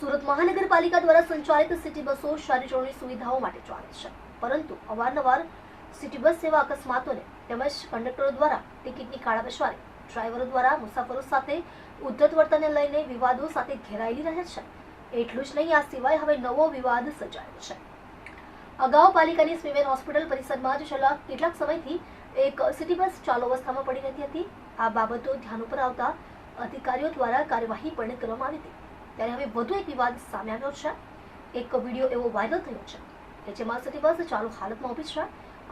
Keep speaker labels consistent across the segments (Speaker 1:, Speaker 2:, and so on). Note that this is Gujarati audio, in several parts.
Speaker 1: સુરત મહાનગરપાલિકા દ્વારા સંચાલિત સિટી બસો શહેરીજનોની સુવિધાઓ માટે ચાલે છે. પરંતુ અવારનવાર સિટી બસ સેવા અકસ્માતોને તેમજ કંડક્ટરો દ્વારા ટિકિટની કાળાબજારી ડ્રાઈવરો દ્વારા મુસાફરો સાથે ઉદ્ધત વર્તનને લઈને વિવાદો સાથે ઘેરાયેલી રહે છે. એટલું જ નહીં, આ સિવાય હવે નવો વિવાદ સર્જાયો છે. અગાઉ પાલિકાની સ્વીમેન હોસ્પિટલ પરિસરમાં જ છેલ્લા કેટલાક સમયથી એક સિટી બસ ચાલુ અવસ્થામાં પડી રહેતી હતી. આ બાબતો ધ્યાન ઉપર આવતા અધિકારીઓ દ્વારા કાર્યવાહી પણ કરવામાં આવી હતી. ત્યારે હવે વધુ એક વિવાદ સામે આવ્યો છે. એક વીડિયો એવો વાયરલ થયો છે કે જેમાં સિટી બસ ચાલુ હાલતમાં ઊભી છે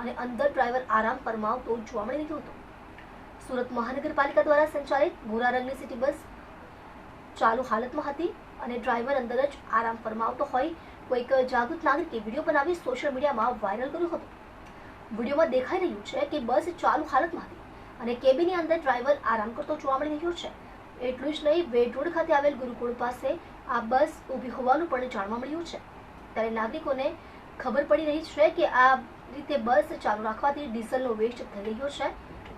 Speaker 1: અને અંદર ડ્રાઈવર આરામ ફરમાવતો જોવા મળી રહ્યો હતો. સુરત મહાનગરપાલિકા દ્વારા સંચાલિત ભૂરા રંગની સિટી બસ ચાલુ હાલતમાં હતી અને ડ્રાઈવર અંદર જ આરામ ફરમાવતો હોય કોઈક જાગૃત નાગરિકે વીડિયો બનાવી સોશિયલ મીડિયામાં વાયરલ કર્યો હતો. વિડીયોમાં દેખાઈ રહ્યું છે કે બસ ચાલુ હાલતમાં હતી અને કેબિનની અંદર ડ્રાઈવર આરામ કરતો જોવા મળી રહ્યો છે. એટલું જ નહીં વેડ રોડ ખાતે આવેલ ગુરુકુળ પાસે આ બસ ઊભી હોવાનું પણ જાણવા મળ્યું છે. ત્યારે નાગરિકોને ખબર પડી રહી છે કે આ રીતે બસ ચાલુ રાખવાથી ડીઝલનો વેસ્ટ થઈ રહ્યો છે.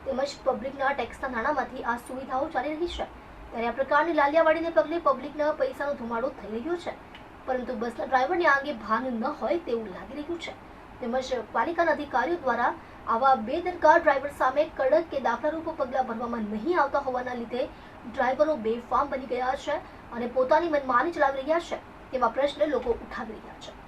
Speaker 1: તેમજ પબ્લિકના ટેક્સના નાણાંમાંથી આ સુવિધાઓ ચાલી રહી છે. ત્યારે આ પ્રકારની લાલિયાવાડીને પગલે પબ્લિકના પૈસાનો ધુમાડો થઈ રહ્યો છે. પરંતુ બસના ડ્રાઈવરને આ અંગે ભાન ન હોય તેવું લાગી રહ્યું છે. તેમજ પાલિકાના અધિકારીઓ દ્વારા આવા બેદરકાર ડ્રાઈવર સામે કડક કે દાખલારૂપ પગલાં ભરવામાં નહીં આવતા હોવાના લીધે ડ્રાઈવરો બેફામ બની ગયા છે અને પોતાની મનમાની ચલાવી રહ્યા છે તેવા પ્રશ્ન લોકો ઉઠાવી રહ્યા છે.